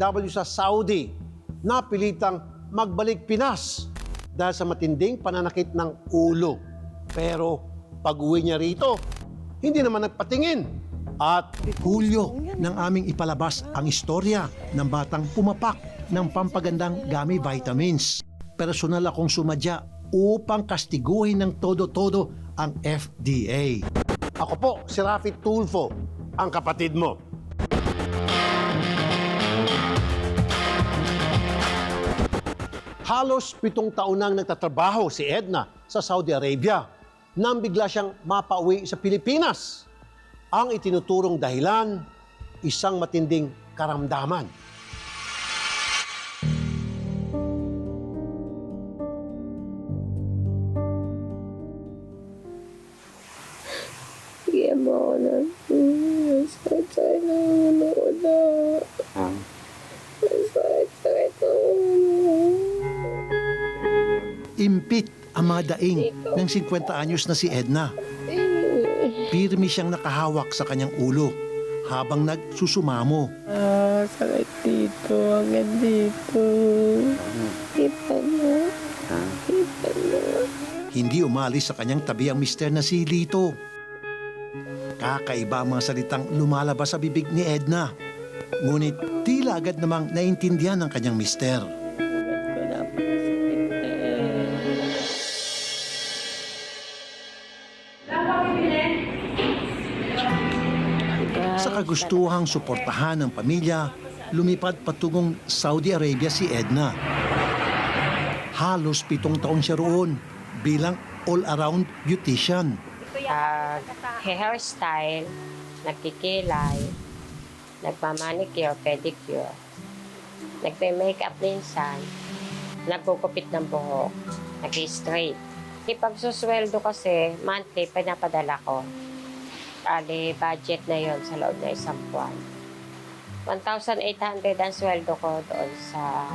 OFW sa Saudi na pilitang magbalik Pinas dahil sa matinding pananakit ng ulo. Pero pag-uwi niya rito, hindi naman nagpatingin. At Hulyo nang aming ipalabas ang istorya ng batang pumapak ng pampagandang gami vitamins. Personal akong sumadya upang kastiguhin ng todo-todo ang FDA. Ako po, si Rafi Tulfo, ang kapatid mo. Halos pitong taon nang nagtatrabaho si Edna sa Saudi Arabia nang bigla siyang mapauwi sa Pilipinas. Ang itinuturong dahilan, isang matinding karamdaman. 50 anyos na si Edna. Pirmi siyang nakahawak sa kanyang ulo habang nagsusumamo. Ah, sakit dito. Hanggang dito. Kita mo. Kita mo. Hindi umalis sa kanyang tabi ang mister na si Lito. Kakaiba ang mga salitang lumalabas sa bibig ni Edna. Ngunit tila agad namang naintindihan ng kanyang mister. Sa kagustuhang suportahan ng pamilya, lumipad patungong Saudi Arabia si Edna. Halos pitong taon siya roon bilang all-around beautician. Pag hairstyle, nagkikilay, nagmamanicure, pedicure, nagpe-makeup minsan, nagkukupit ng buhok, nag-straight. Ipagsusweldo kasi, monthly, pinapadala ko. Ali, budget na yon sa loob na isang buwan. 1,800 ang sweldo ko doon sa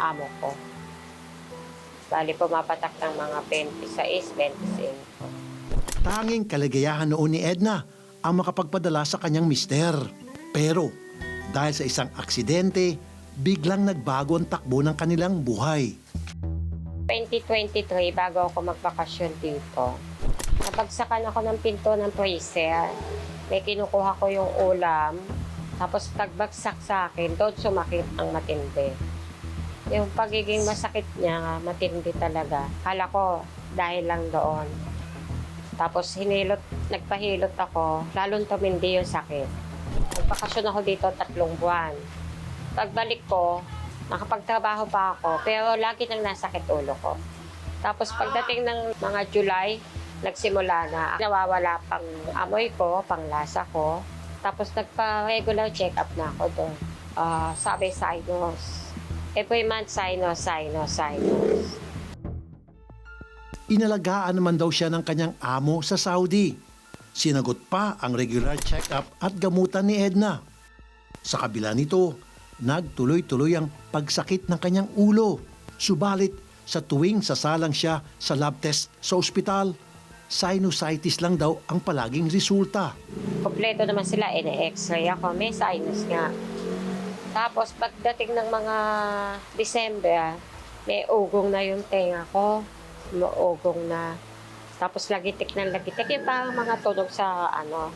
amo ko. Bali, pumapatak ng mga 26, 25. Tanging kaligayahan noon ni Edna ang makapagpadala sa kanyang mister. Pero dahil sa isang aksidente, biglang nagbago ang takbo ng kanilang buhay. 2023, bago ako magbakasyon dito, nabagsakan ako ng pinto ng freezer. May kinukuha ko yung ulam. Tapos pagbagsak sa akin, doon sumakit ang matindi. Yung pagiging masakit niya, matindi talaga. Kala ko, dahil lang doon. Tapos hinilot, nagpahilot ako, lalong tumindi yung sakit. Nagbakasyon ako dito tatlong buwan. Pagbalik ko, nakapagtrabaho pa ako, pero lagi nang nasakit ulo ko. Tapos pagdating ng mga July, nagsimula na. Nawawala pang amoy ko, pang lasa ko. Tapos nagpa-regular check-up na ako doon. Ah, sabi sinus. Every month, sinus, sinus, sinus. Inalagaan naman daw siya ng kanyang amo sa Saudi. Sinagot pa ang regular check-up at gamutan ni Edna. Sa kabila nito, nagtuloy-tuloy ang pagsakit ng kanyang ulo. Subalit, sa tuwing sasalang siya sa lab test sa ospital, sinusitis lang daw ang palaging resulta. Kompleto naman sila, ine-x-ray ako, may sinus nga. Tapos pagdating ng mga December, may ugong na yung tenga ko. Maugong na. Tapos lagitik ng lagitik. Yung parang mga tunog sa ano,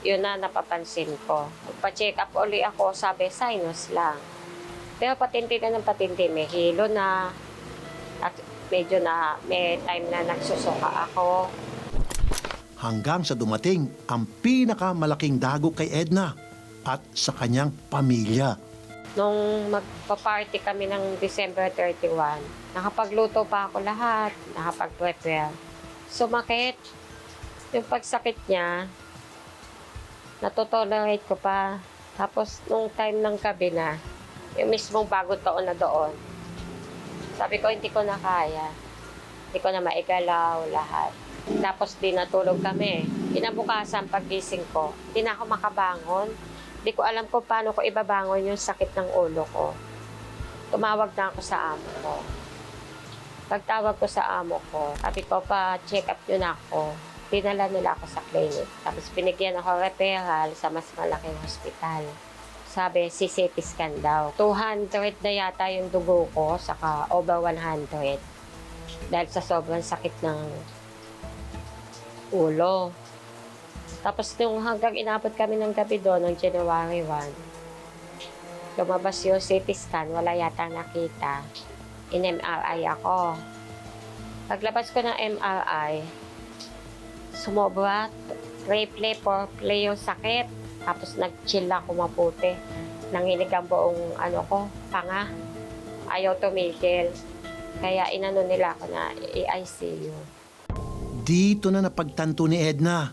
yun na napapansin ko. Pa-check up uli ako, sabi sinus lang. Pero patindi na ng patindi, may hilo na. At medyo na, may time na nagsusuka ako. Hanggang sa dumating ang pinakamalaking dago kay Edna at sa kanyang pamilya. Nung magpa-party kami ng December 31, nakapagluto pa ako lahat, nakapag-prepare. Sumakit. Yung pagsakit niya, natotolerate ko pa. Tapos, nung time ng gabi na, yung mismong bago taon na doon, sabi ko, hindi ko na kaya. Hindi ko na maigalaw lahat. Tapos, di natulog kami. Kinabukasan, paggising ko, hindi na ako makabangon. Hindi ko alam kung paano ko ibabangon yung sakit ng ulo ko. Tumawag na ako sa amo ko. Pagtawag ko sa amo ko, sabi ko pa, check up yun ako. Dinala nila ako sa clinic. Tapos binigyan ako referral sa mas malaking hospital. sabi, si CT scan daw. 200 na yata yung dugo ko, saka over 100. Dahil sa sobrang sakit ng ulo. Tapos nung hanggang inabot kami ng gabi doon, ng January 1, lumabas yung CT scan, wala yata nakita. In-MRI ako. Paglabas ko ng MRI, sumobra, for play yung sakit. Tapos nag-chill ako maputi. Nanginig ang buong ano ko, panga. Ayaw tumigil. Kaya inano nila ako na i-ICU. Dito na napagtanto ni Edna.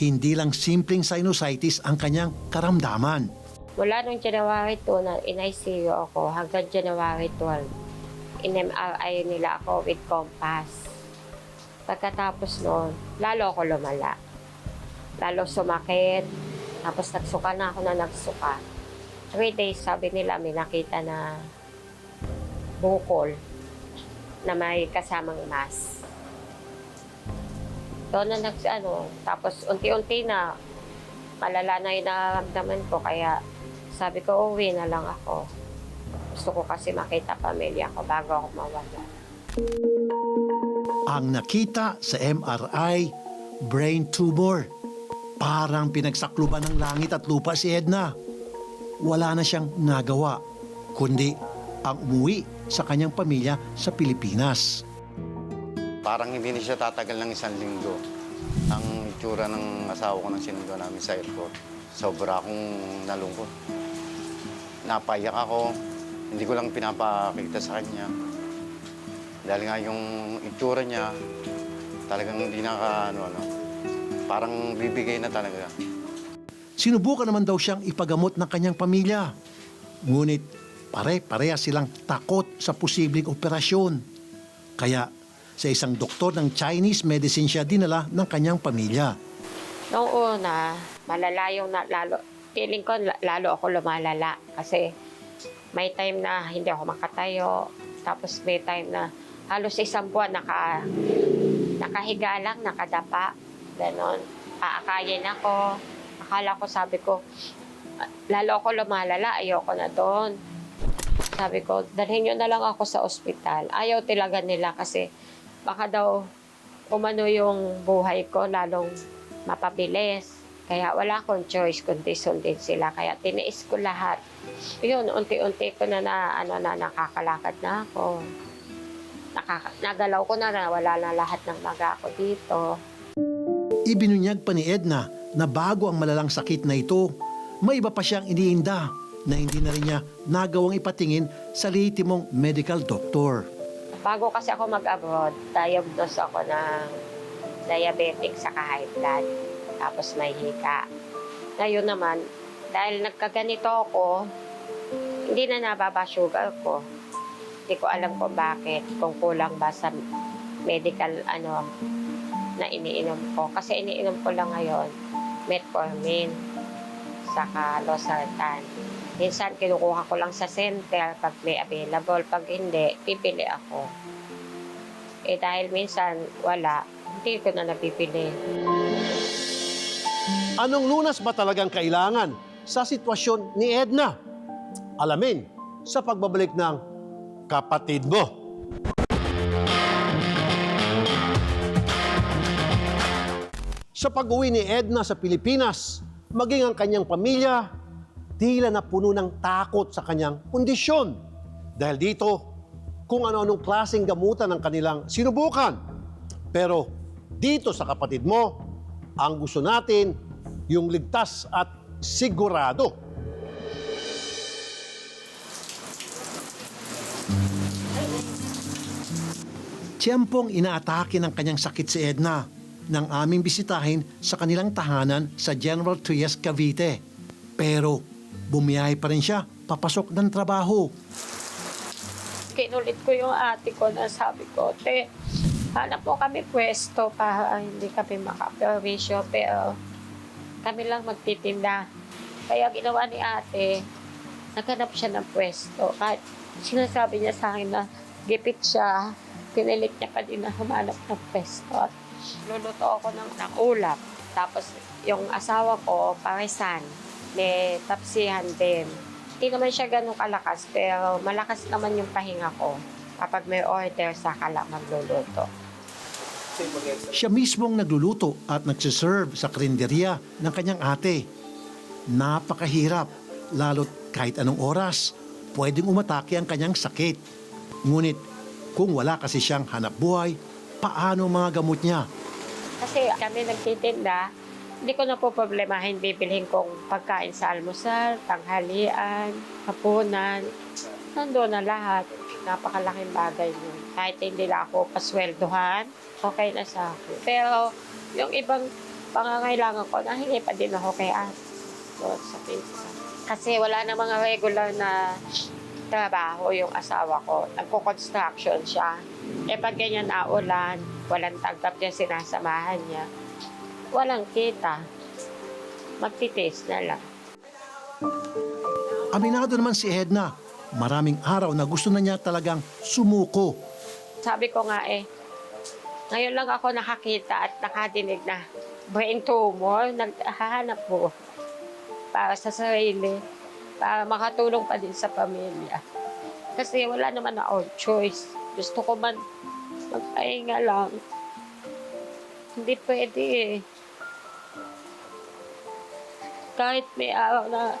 Hindi lang simpleng sinusitis ang kanyang karamdaman. Mula nung January 2 na in-ICU ako hanggang January 12, in-MRI nila ako with compass. Pagkatapos noon, lalo ako lumala. Lalo sumakit. Tapos nagsuka na ako na nagsuka. Three days, sabi nila, may nakita na bukol na may kasamang mass. Doon na nag, ano, tapos unti-unti na, malala na yung nararamdaman ko. Kaya sabi ko, uwi na lang ako. Gusto ko kasi makita pamilya ko bago ako mawala. Ang nakita sa MRI, brain tumor. Parang pinagsakluban ng langit at lupa si Edna. Wala na siyang nagawa, kundi ang umuwi sa kanyang pamilya sa Pilipinas. Parang hindi na siya tatagal ng isang linggo. Ang itsura ng asawa ko nang sinundo namin sa airport. Sobra akong nalungkot. Napayak ako. Hindi ko lang pinapakita sa kanya. Dahil nga yung itsura niya, talagang hindi naka, ano, ano, parang bibigay na talaga. Sinubukan naman daw siyang ipagamot ng kanyang pamilya. Ngunit pare-pareha silang takot sa posibleng operasyon. Kaya sa isang doktor ng Chinese medicine siya dinala ng kanyang pamilya. Noong una, malala yung na, lalo, feeling ko la- lalo ako lumalala kasi may time na hindi ako makatayo. Tapos may time na halos isang buwan naka, nakahiga lang, nakadapa. Ganon. Aakayin ako. Akala ko, sabi ko, "Ah, lalo ako lumalala, ayoko na doon. Sabi ko, dalhin nyo na lang ako sa ospital. Ayaw talaga nila kasi baka daw umano yung buhay ko lalong mapabilis. Kaya wala akong choice kundi sundin sila. Kaya tiniis ko lahat. Yun, unti-unti ko na, na, ano, na nakakalakad na ako. Nakaka, nagalaw ko na na wala na lahat ng maga ko dito. Ibinunyag pa ni Edna na bago ang malalang sakit na ito, may iba pa siyang iniinda na hindi na rin niya nagawang ipatingin sa lehitimong medical doctor. Bago kasi ako mag-abroad, diagnose ako ng diabetic sa high blood. Tapos may hika. Ngayon naman, dahil nagkaganito ako, hindi na nababa sugar ko. Hindi ko alam kung bakit, kung kulang ba sa medical ano na iniinom ko. Kasi iniinom ko lang ngayon, metformin, saka losartan. Minsan kinukuha ko lang sa center pag may available. Pag hindi, pipili ako. Eh dahil minsan wala, hindi ko na napipili. Anong lunas ba talagang kailangan sa sitwasyon ni Edna? Alamin sa pagbabalik ng kapatid mo. Sa pag-uwi ni Edna sa Pilipinas, maging ang kanyang pamilya, tila na puno ng takot sa kanyang kondisyon. Dahil dito, kung ano-anong klaseng gamutan ang kanilang sinubukan. Pero dito sa kapatid mo, ang gusto natin, yung ligtas at sigurado. Tiyempong inaatake ng kanyang sakit si Edna nang aming bisitahin sa kanilang tahanan sa General Trias, Cavite. Pero bumiyahe pa rin siya papasok ng trabaho. Kinulit ko yung ate ko na sabi ko, te, hanap po kami pwesto para hindi kami makaperwisyo, pero kami lang magtitinda. Kaya ginawa ni ate, naghanap siya ng pwesto. Kahit sinasabi niya sa akin na gipit siya, pinilit niya pa din na humanap ng pwesto. Luluto ako ng, ng ulam. Tapos yung asawa ko, paresan. May tapsihan din. Hindi naman siya ganun kalakas, pero malakas naman yung pahinga ko. Kapag may order, saka lang magluluto. Siya mismong nagluluto at nagsiserve sa karinderya ng kanyang ate. Napakahirap, lalo't kahit anong oras, pwedeng umatake ang kanyang sakit. Ngunit kung wala kasi siyang hanap buhay, paano mga gamot niya? Kasi kami nagtitinda, hindi ko na po problemahin bibilhin kong pagkain sa almusal, tanghalian, hapunan. Nandun na lahat. Napakalaking bagay yun. Kahit hindi na ako pasweldohan, okay na sa akin. Pero yung ibang pangangailangan ko, nahingi pa din ako kay ate. sa pinsa. Kasi wala na mga regular na trabaho yung asawa ko. Nagko-construction siya. Eh pag ganyan na ulan, walang tanggap niya, sinasamahan niya. Walang kita. Magtitis na lang. Aminado naman si Edna, maraming araw na gusto na niya talagang sumuko. Sabi ko nga eh, ngayon lang ako nakakita at nakadinig na brain tumor, naghahanap po para sa sarili, para makatulong pa din sa pamilya. Kasi wala naman na ako choice. Gusto ko man magpahinga lang. Hindi pwede eh. Kahit may araw na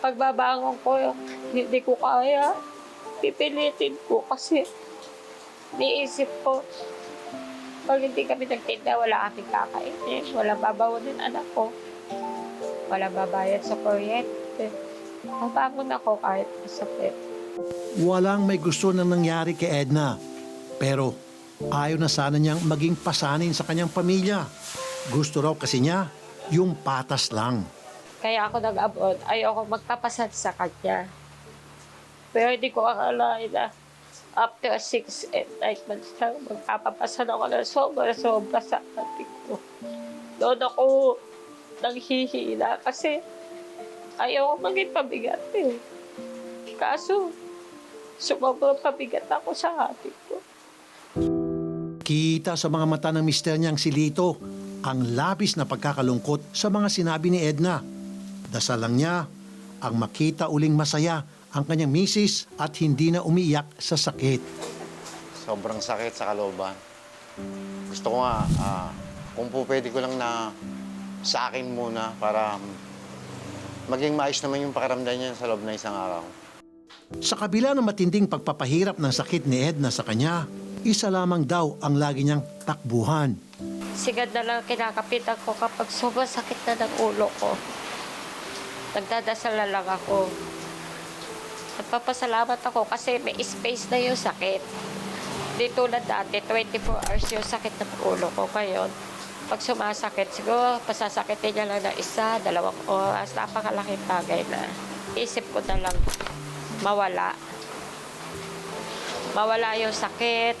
pagbabangon ko, hindi ko kaya. Pipilitin ko kasi Niisip ko, pag hindi kami nagtinda, wala kaming kakainin, wala babawonin anak ko, wala babayad sa kuryente. Mabangon ako kahit masakit. Walang may gusto na nangyari kay Edna. Pero ayaw na sana niyang maging pasanin sa kanyang pamilya. Gusto raw kasi niya yung patas lang. Kaya ako nag-abroad, ayoko magpapasad sa kanya. Pero hindi ko akalain na after six and nine months lang, magpapapasan ako ng sobra-sobra sa ating ko. Doon ako nanghihina kasi ayaw maging pabigat eh. Kaso, sumobra pabigat ako sa ating ko. Kita sa mga mata ng mister niyang si Lito ang labis na pagkakalungkot sa mga sinabi ni Edna. Dasal lang niya ang makita uling masaya ang kanyang misis at hindi na umiyak sa sakit. Sobrang sakit sa kalooban. Gusto ko nga, ah, kung po pwede ko lang na sa akin muna para maging maayos naman yung pakiramdam niya sa loob na isang araw. Sa kabila ng matinding pagpapahirap ng sakit ni Edna sa kanya, isa lamang daw ang lagi niyang takbuhan. Sigad na lang kinakapitan ko kapag sobrang sakit na ng ulo ko. Nagdadasal na lang ako. Nagpapasalamat ako kasi may space na yung sakit. Di tulad dati, 24 hours yung sakit ng ulo ko. Ngayon, pag sumasakit, siguro pasasakitin niya lang ng isa, dalawang oras. Napakalaking bagay na. Isip ko na lang mawala. Mawala yung sakit.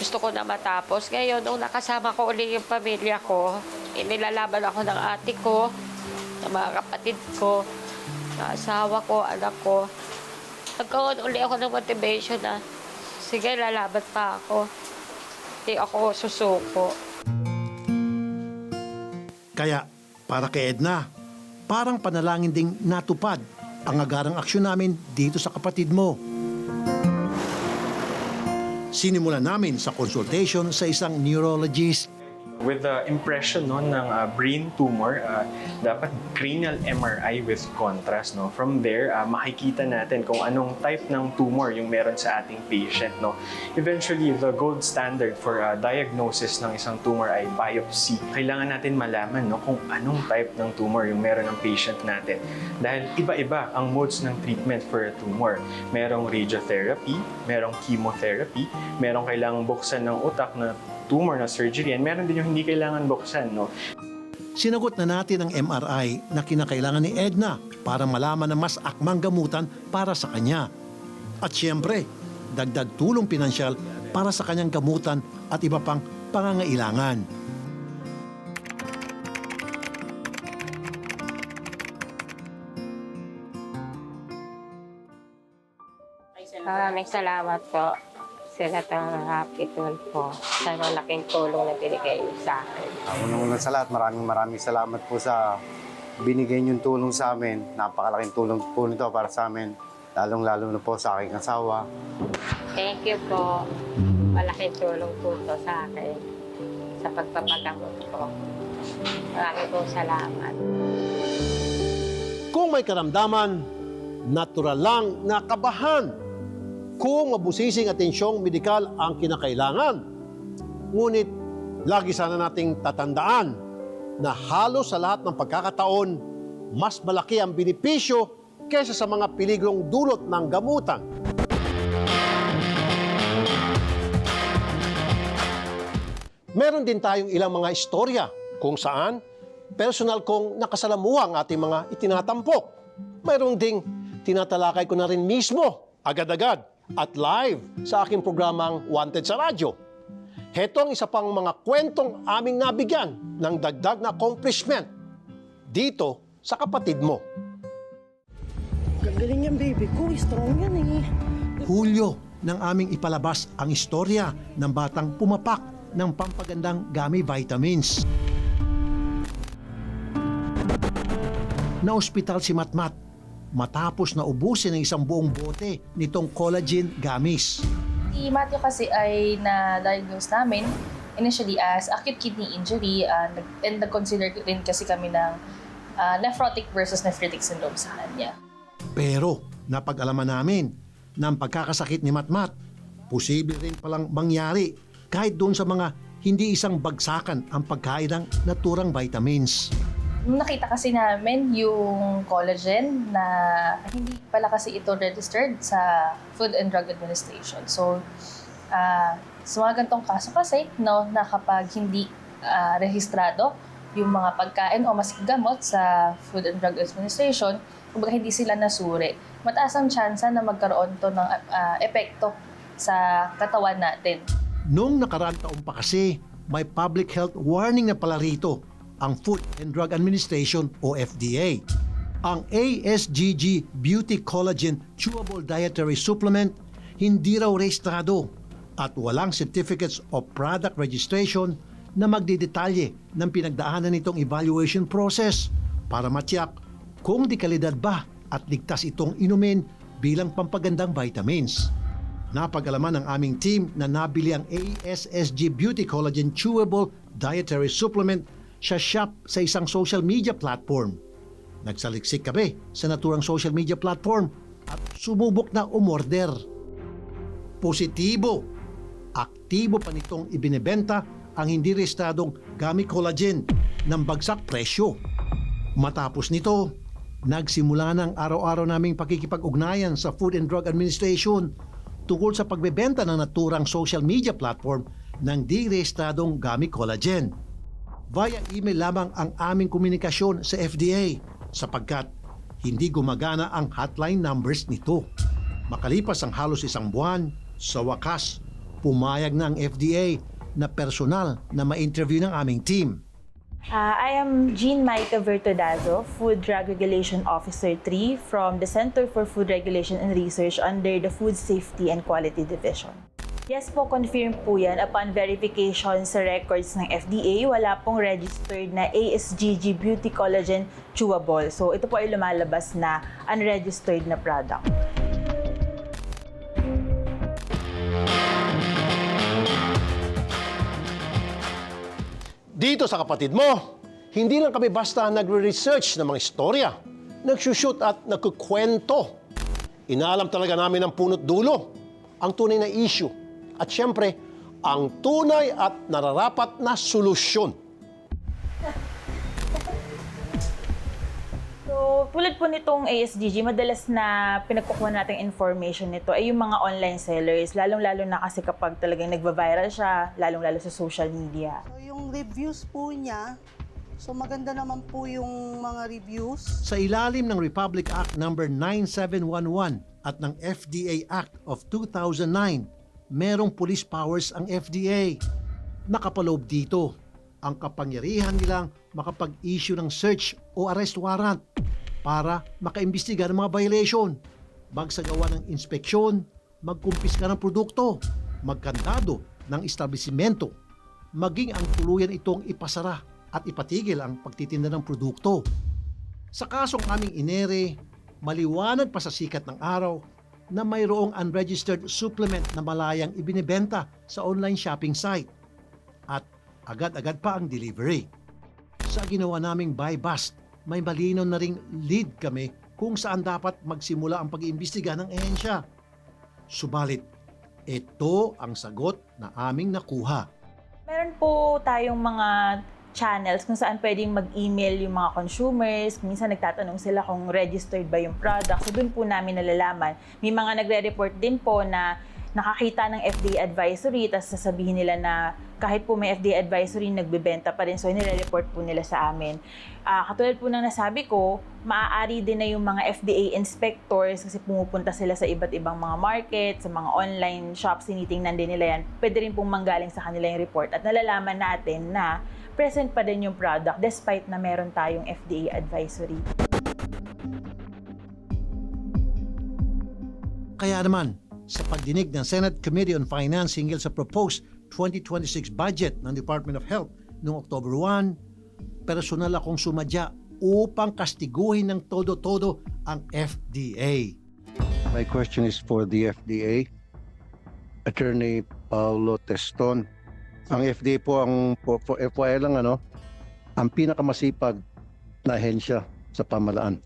Gusto ko na matapos. Ngayon, nung nakasama ko ulit yung pamilya ko, inilalaban ako ng ate ko, ng mga kapatid ko, ng asawa ko, anak ko. Nagkaroon uli ako ng motivation na, sige, lalaban pa ako. Hindi ako susuko. Kaya, para kay Edna, parang panalangin ding natupad ang agarang aksyon namin dito sa kapatid mo. Sinimulan namin sa consultation sa isang neurologist. With the impression no, ng uh, brain tumor, uh, dapat cranial MRI with contrast. No? From there, uh, makikita natin kung anong type ng tumor yung meron sa ating patient. No? Eventually, the gold standard for uh, diagnosis ng isang tumor ay biopsy. Kailangan natin malaman no, kung anong type ng tumor yung meron ng patient natin. Dahil iba-iba ang modes ng treatment for a tumor. Merong radiotherapy, merong chemotherapy, merong kailangang buksan ng utak na tumor na surgery, and meron din yung hindi kailangan buksan. No? Sinagot na natin ang MRI na kinakailangan ni Edna para malaman na mas akmang gamutan para sa kanya. At siyempre, dagdag tulong pinansyal para sa kanyang gamutan at iba pang pangangailangan. Maraming salamat po. Senator Happy po sa malaking tulong na binigay niyo sa akin. Uh, Unang-unang sa lahat, maraming maraming salamat po sa binigay niyong tulong sa amin. Napakalaking tulong po nito para sa amin. Lalong-lalo na po sa aking asawa. Thank you po. Malaking tulong po to sa akin sa pagpapagamot ko. Maraming po salamat. Kung may karamdaman, natural lang na kabahan. Kung mabusising atensyong medikal ang kinakailangan. Ngunit, lagi sana nating tatandaan na halos sa lahat ng pagkakataon, mas malaki ang benepisyo kaysa sa mga piligrong dulot ng gamutan. Meron din tayong ilang mga istorya kung saan personal kong nakasalamuha ang ating mga itinatampok. Mayroon ding tinatalakay ko na rin mismo, agad-agad, at live sa aking programang Wanted sa Radyo. Heto ang isa pang mga kwentong aming nabigyan ng dagdag na accomplishment dito sa kapatid mo. Gagaling yan, baby ko. Strong yan eh. Hulyo nang aming ipalabas ang istorya ng batang pumapak ng pampagandang gummy vitamins. Na ospital si Matmat matapos na ubusin ng isang buong bote nitong collagen gummies. Si Matthew kasi ay na-diagnose namin initially as acute kidney injury uh, and nag-consider rin kasi kami ng uh, nephrotic versus nephritic syndrome sa kanya. Pero napag-alaman namin na ang pagkakasakit ni Matmat, posible rin palang mangyari kahit doon sa mga hindi isang bagsakan ang pagkain ng naturang vitamins. Nakita kasi namin yung collagen na hindi pala kasi ito registered sa Food and Drug Administration. So, uh, sa mga gantong kaso kasi, no, na kapag hindi ah, rehistrado yung mga pagkain o mas gamot sa Food and Drug Administration, kumbaga hindi sila nasuri, mataas ang tsansa na magkaroon to ng ah, epekto sa katawan natin. Noong nakaraang taon pa kasi, may public health warning na pala rito ang Food and Drug Administration o FDA. Ang ASGG Beauty Collagen Chewable Dietary Supplement hindi raw rehistrado at walang certificates of product registration na magdidetalye ng pinagdaanan nitong evaluation process para matiyak kung di kalidad ba at ligtas itong inumin bilang pampagandang vitamins. Napag-alaman ng aming team na nabili ang ASSG Beauty Collagen Chewable Dietary Supplement sa shop sa isang social media platform. Nagsaliksik kami sa naturang social media platform at sumubok na umorder. Positibo, aktibo pa nitong ibinebenta ang hindi restadong Gami Collagen ng bagsak presyo. Matapos nito, nagsimula ng araw-araw naming pakikipag-ugnayan sa Food and Drug Administration tungkol sa pagbebenta ng naturang social media platform ng di rehistradong Gami Collagen. Via email lamang ang aming komunikasyon sa FDA sapagkat hindi gumagana ang hotline numbers nito. Makalipas ang halos isang buwan, sa wakas, pumayag na ang FDA na personal na ma-interview ng aming team. Uh, I am Jean Maika Vertodazo, Food Drug Regulation Officer 3 from the Center for Food Regulation and Research under the Food Safety and Quality Division. Yes po, confirm po yan. Upon verification sa records ng FDA, wala pong registered na ASGG Beauty Collagen Chewable. So ito po ay lumalabas na unregistered na product. Dito sa kapatid mo, hindi lang kami basta nagre-research ng mga istorya, nagsushoot at nagkukwento. Inaalam talaga namin ang punot dulo, ang tunay na issue, at syempre, ang tunay at nararapat na solusyon. So, tulad po nitong ASGG, madalas na pinagkukuha nating information nito ay yung mga online sellers, lalong-lalo na kasi kapag talagang nagva-viral siya, lalong-lalo sa social media. So, yung reviews po niya, so maganda naman po yung mga reviews. Sa ilalim ng Republic Act No. 9711 at ng FDA Act of 2009, merong police powers ang FDA. Nakapaloob dito ang kapangyarihan nilang makapag-issue ng search o arrest warrant para makaimbestiga ng mga violation, magsagawa ng inspeksyon, magkumpiska ng produkto, magkandado ng establishmento, maging ang tuluyan itong ipasara at ipatigil ang pagtitinda ng produkto. Sa kasong aming inere, maliwanag pa sa sikat ng araw na mayroong unregistered supplement na malayang ibinebenta sa online shopping site. At agad-agad pa ang delivery. Sa ginawa naming buy bust, may malinaw na ring lead kami kung saan dapat magsimula ang pag-iimbestiga ng ehensya. Subalit, ito ang sagot na aming nakuha. Meron po tayong mga channels kung saan pwedeng mag-email yung mga consumers. Minsan nagtatanong sila kung registered ba yung product. So doon po namin nalalaman. May mga nagre-report din po na nakakita ng FDA advisory tapos sasabihin nila na kahit po may FDA advisory, nagbebenta pa rin. So, nire-report po nila sa amin. Ah, katulad po ng nasabi ko, maaari din na yung mga FDA inspectors kasi pumupunta sila sa iba't ibang mga market, sa mga online shops, tinitingnan din nila yan. Pwede rin pong manggaling sa kanila yung report at nalalaman natin na present pa din yung product despite na meron tayong FDA advisory. Kaya naman, sa pagdinig ng Senate Committee on Finance hinggil sa proposed 2026 budget ng Department of Health noong October 1, personal akong sumadya upang kastiguhin ng todo-todo ang FDA. My question is for the FDA. Attorney Paulo Teston. Ang FDA po ang for, for FYI lang ano, ang pinakamasipag na ahensya sa pamalaan.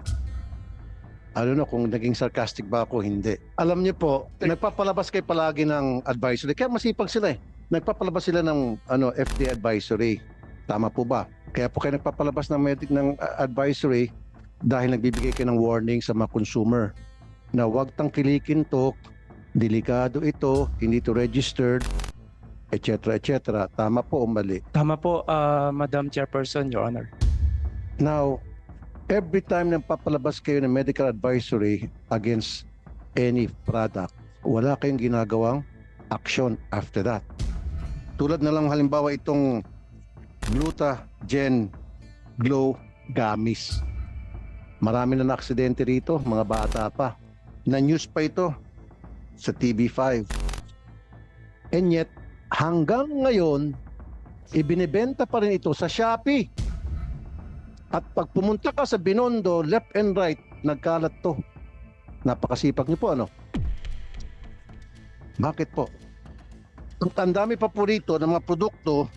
Don't know kung naging sarcastic ba ako, hindi. Alam niyo po, nagpapalabas kayo palagi ng advisory. Kaya masipag sila eh. Nagpapalabas sila ng ano, FDA advisory. Tama po ba? Kaya po kayo nagpapalabas ng, medic, ng uh, advisory dahil nagbibigay kayo ng warning sa mga consumer na huwag tangkilikin to, delikado ito, hindi to registered, etc. etc. Tama po o mali? Tama po, ah, Madam Chairperson, Your Honor. Now, every time na papalabas kayo ng medical advisory against any product, wala kayong ginagawang action after that. Tulad na lang halimbawa itong Glutagen Glow Gummies. Marami na na-aksidente rito, mga bata pa. Na-news pa ito sa TV5. And yet, hanggang ngayon, ibinebenta pa rin ito sa Shopee. At pag pumunta ka sa Binondo, left and right, nagkalat to. Napakasipag niyo po, ano? Bakit po? Ang dami pa po rito ng mga produkto,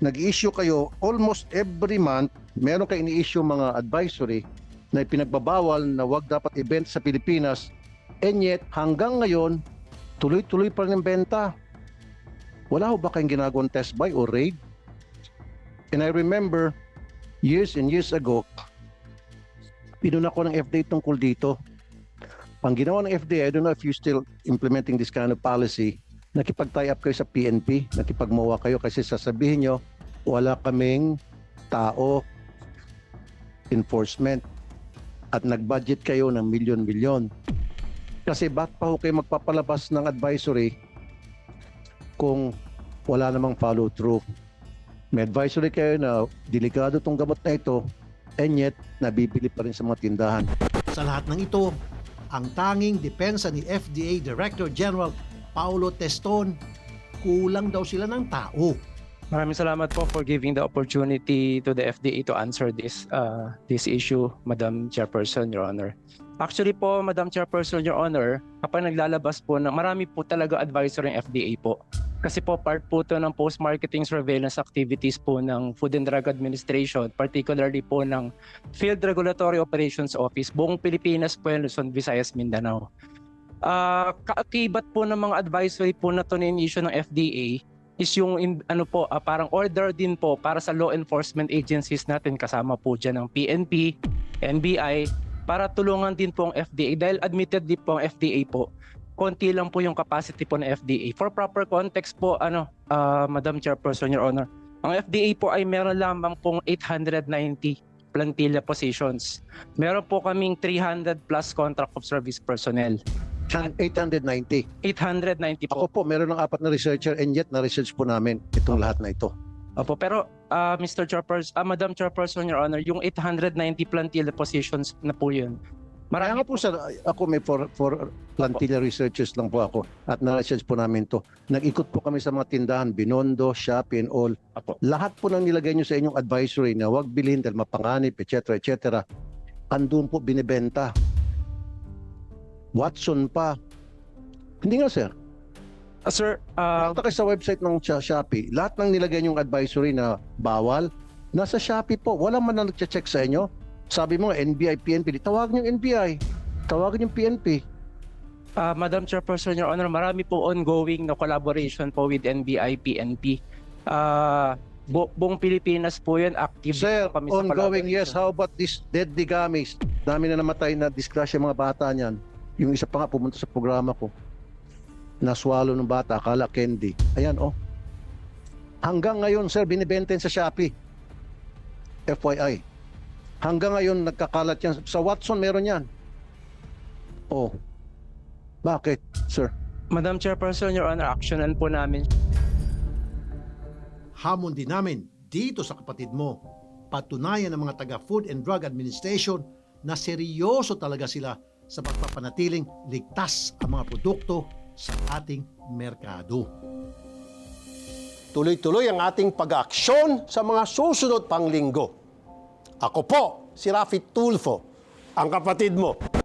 nag-issue kayo almost every month, meron kayo ini-issue mga advisory na ipinagbabawal na wag dapat event sa Pilipinas. And yet, hanggang ngayon, tuloy-tuloy pa rin ang benta. Wala ho ba kayong ginagawang test buy or raid? And I remember, years and years ago, pinuna ko ng FDA tungkol dito. Ang ginawa ng FDA, I don't know if you still implementing this kind of policy, nakipag-tie up kayo sa PNP, nakipagmawa kayo kasi sasabihin nyo, wala kaming tao, enforcement, at nag-budget kayo ng milyon-milyon. Kasi ba't pa ho kayo magpapalabas ng advisory kung wala namang follow-through? May advisory kayo na delikado tong gamot na ito and yet nabibili pa rin sa mga tindahan. Sa lahat ng ito, ang tanging depensa ni FDA Director General Paulo Teston, kulang daw sila ng tao. Maraming salamat po for giving the opportunity to the FDA to answer this uh, this issue, Madam Chairperson, Your Honor. Actually po, Madam Chairperson, Your Honor, kapag naglalabas po ng marami po talaga advisory ng FDA po. Kasi po part po to ng post-marketing surveillance activities po ng Food and Drug Administration, particularly po ng Field Regulatory Operations Office, buong Pilipinas po yan, Luzon, Visayas, Mindanao. Ah, kaakibat po ng mga advisory po na to ni-issue ng FDA is yung in, ano po ah, parang order din po para sa law enforcement agencies natin kasama po dyan ng PNP, NBI para tulungan din po ang FDA dahil admitted din po ang FDA po konti lang po yung capacity po ng FDA. For proper context po, ano, ah, Madam Chairperson, Your Honor, ang FDA po ay meron lamang pong 890 plantilla positions. Meron po kaming 300 plus contract of service personnel. 890. 890 po. Ako po, meron ng apat na researcher and yet na-research po namin itong lahat na ito. Opo, pero ah, Mr. Chairperson, ah, Madam Chairperson, Your Honor, yung 890 plantilla positions na po yun. Kaya Marami nga po sir, ako may for, for plantilla researchers lang po ako at na-research po namin to. Nag-ikot po kami sa mga tindahan, Binondo, Shopee and all. Apo. Lahat po nang nilagay nyo sa inyong advisory na huwag bilhin dahil mapanganib, etc. etc. andun po binibenta. Watson pa. Hindi nga sir. Uh, sir, uh, Punta kayo sa website ng Shopee. Lahat ng nilagay yung advisory na bawal, nasa Shopee po. Walang man na nagche-check sa inyo. Sabi mo, NBI, PNP. Di Tawagan yung NBI. Tawagan yung PNP. uh, Madam Chairperson, Your Honor, marami po ongoing na collaboration po with NBI, PNP. Uh, bu- buong Pilipinas po yun, active Sir, po kami sa ongoing, yes. collaboration. How about this deadly gummies? Dami na namatay na disgrasya mga bata niyan. Yung isa pa nga pumunta sa programa ko. Naswalo ng bata, akala candy. Ayan, oh. Hanggang ngayon, sir, binibenta yan sa Shopee. FYI. Hanggang ngayon, nagkakalat yan. Sa Watson, meron yan. Oh. Bakit, sir? Madam Chairperson, Your Honor, actionan po namin Hamon din namin dito sa kapatid mo. Patunayan ng mga taga Food and Drug Administration na seryoso talaga sila sa pagpapanatiling ligtas ang mga produkto sa ating merkado. Tuloy-tuloy ang ating pag-aaksyon sa mga susunod pang linggo. Ako po, si Rafi Tulfo, ang kapatid mo.